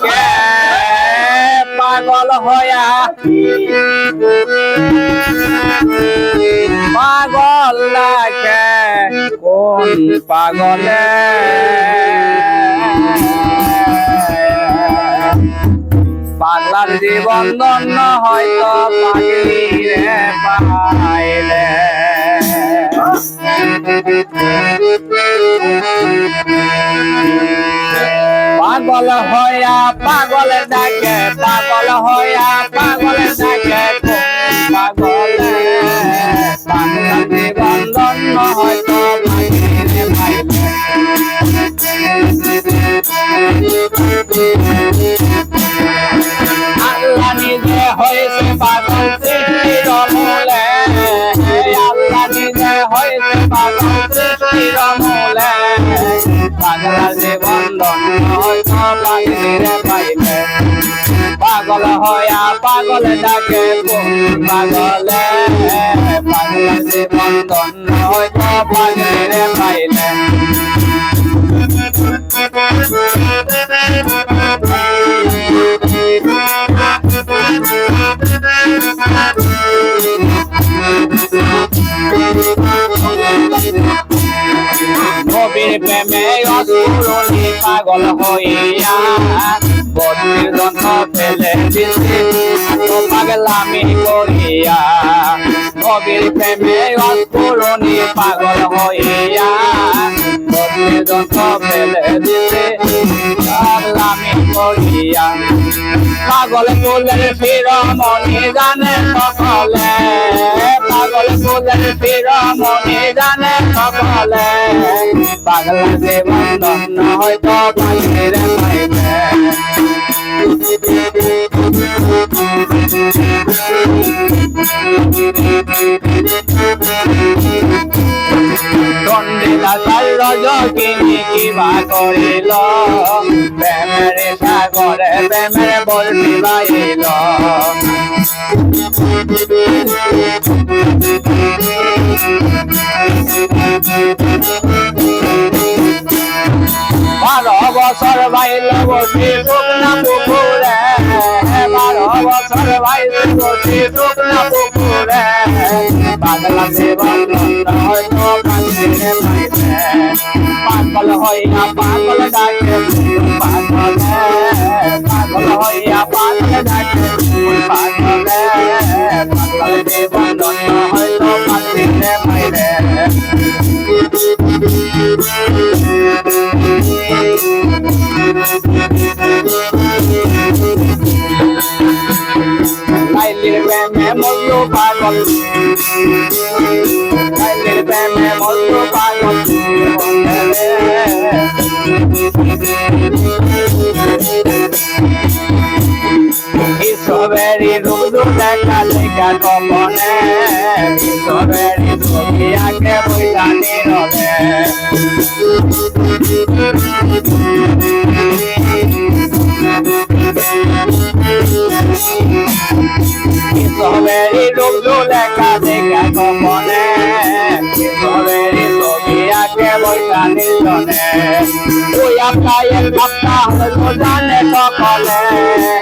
ডাকে পাগল হয়া পাগল ডাকে কোন পাগলে? পাগলার জীবন ধন্য হয়তো পাগলিরে পাইলে। পাগল হইয়া পাগল ডাকে, পাগল হইয়া পাগল কোন পাগলে পাগলার জীবন ধন্য হয়তো পাগল সৃষ্টির আল্লাহ নিজে হয়েছে পাগল পাগলিরে পাইবে পাগল হইয়া পাগল ডাকে পাগলে পাগলা জীবন ধন্য হয়তো পাগলিরে পাইলে। প্রেমে অসুরনি পাগল হইয়া বদ্রির জন্য ফেলে পাগলামি করিয়া। কবির প্রেমে অস্ফুরণী পাগল হইয়া জন্য ফেলে দিছে পাগলামি করিয়া পাগল ফুলের ফিরমণি জানে সকলে পাগল ফুলের ফিরমণি জানে সকলে পাগল জীবন ধন্য হয়তো পাখির পাইবে দণ্ডিলা তার রজকিনী কিবা করিল। প্রেমের সাগরে প্রেমের বলবি বাইল বারো বছর বাইল বসি শুকনা পুকুরে। বারো বছর বাইল বসি শুকনা পুকুরে। পাগলা কান্দিরে পাইবে পাগল হইয়া পাগল ডাকে। পাগলে পাগল হইয়া পাগল ডাকে। পাগলে পাগল জীবন হয়তো কান্দিরে পাইবে লাইলির প্রেমে মল্লু পাগল। লাইলির প্রেমে মল্লু পাগল রূপ দেখা লেখা কমনে ঈশ্বরেরই রূপিয়াকে বইলা নীরবে ঈশ্বরেরই রূপ লেখা দেখা কমনে ঈশ্বরেরই রূপিয়াকে বইলা নীরবে তুই আপনার আপনার হলো জানে সকলে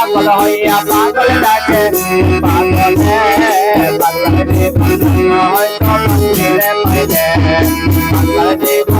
পাগল হইয়া পাগল ডাকে। পাগলে পাগলে পাগল হয়তো মন্দিরে পাইলে পাগল জীবন